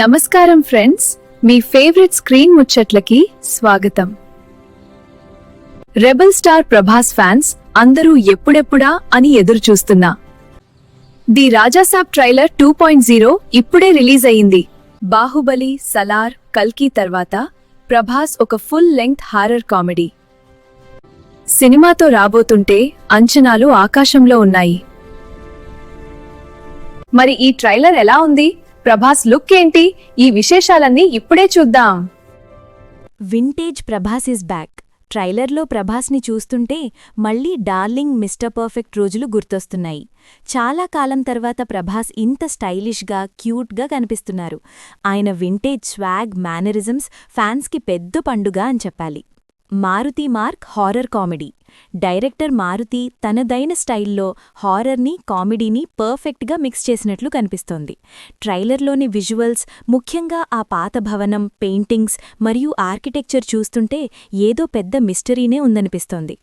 నమస్కారం ఫ్రెండ్స్ మీ favourite screen ముచ్చట్లకి స్వాగతం. రెబల్ స్టార్ ప్రభాస్ ఫ్యాన్స్ అందరూ ఎప్పుడెప్పుడా అని ఎదురు చూస్తున్నా the Raja Saab trailer two point zero ఇప్పుడే రిలీజ్ అయింది. బాహుబలి సలార్ కల్కి తర్వాత ప్రభాస్ ఒక ఫుల్ లెంగ్త్ హారర్ కామెడీ. సినిమాతో రాబోతుంటే అంచనాలు ఆకాశంలో ఉన్నాయి. మరి ఈ ట్రైలర్ ఎలా ఉంది? ప్రభాస్ లుక్ ఏంటి? ఈ విశేషాలన్నీ ఇప్పుడే చూద్దాం. Vintage Prabhas is back. ట్రైలర్లో ప్రభాస్ని చూస్తుంటే మళ్ళీ డార్లింగ్ మిస్టర్ పర్ఫెక్ట్ రోజులు గుర్తొస్తున్నాయి. చాలా కాలం తర్వాత ప్రభాస్ ఇంత స్టైలిష్గా క్యూట్గా కనిపిస్తున్నారు. ఆయన వింటేజ్ స్వాగ్ మేనరిజమ్స్ ఫ్యాన్స్కి పెద్ద పండుగ అని చెప్పాలి. Maruthi mark horror comedy. Director Maruthi తనదైన స్టైల్లో హారర్ని కామెడీని పర్ఫెక్ట్గా మిక్స్ చేసినట్లు కనిపిస్తోంది. ట్రైలర్లోని విజువల్స్ ముఖ్యంగా ఆ పాత భవనం పెయింటింగ్స్ మరియు ఆర్కిటెక్చర్ చూస్తుంటే ఏదో పెద్ద మిస్టరీనే ఉందనిపిస్తోంది.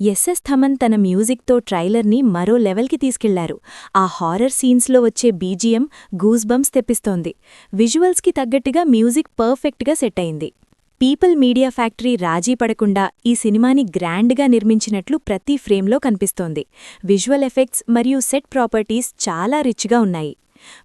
ఎస్ఎస్ థమన్ తన మ్యూజిక్తో ట్రైలర్ని మరో లెవెల్కి తీసుకెళ్ళారు. ఆ హారర్ సీన్స్లో వచ్చే బీజిఎం గూస్బంప్స్ తెప్పిస్తోంది. విజువల్స్కి తగ్గట్టుగా మ్యూజిక్ పర్ఫెక్ట్గా సెట్ అయింది. పీపుల్ మీడియా ఫ్యాక్టరీ రాజీ పడకుండా ఈ సినిమాని గ్రాండ్గా నిర్మించినట్లు ప్రతి ఫ్రేమ్లో కనిపిస్తోంది. విజువల్ ఎఫెక్ట్స్ మరియు సెట్ ప్రాపర్టీస్ చాలా రిచ్గా ఉన్నాయి.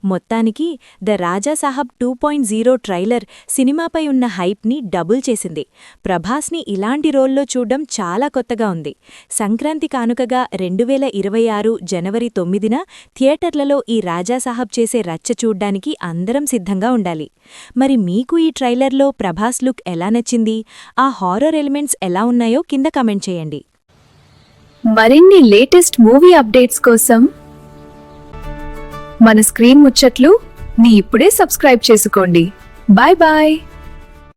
మొత్తానికి the Raja Saab two point zero trailer సినిమాపై ఉన్న హైప్ని డబుల్ చేసింది. ప్రభాస్ని ఇలాంటి రోల్లో చూడ్డం చాలా కొత్తగా ఉంది. సంక్రాంతి కానుకగా రెండు వేల ఇరవై ఆరు జనవరి తొమ్మిదిన థియేటర్లలో ఈ రాజాసాహబ్ చేసే రచ్చ చూడ్డానికి అందరం సిద్ధంగా ఉండాలి. మరి మీకు ఈ ట్రైలర్లో ప్రభాస్ లుక్ ఎలా నచ్చింది? ఆ హారర్ ఎలిమెంట్స్ ఎలా ఉన్నాయో కింద కమెంట్ చేయండి. మరిన్ని లేటెస్ట్ మూవీ అప్డేట్స్ కోసం మన స్క్రీన్ ముచ్చట్లు ని ఇప్పుడే సబ్స్క్రైబ్ చేసుకోండి. Bye bye.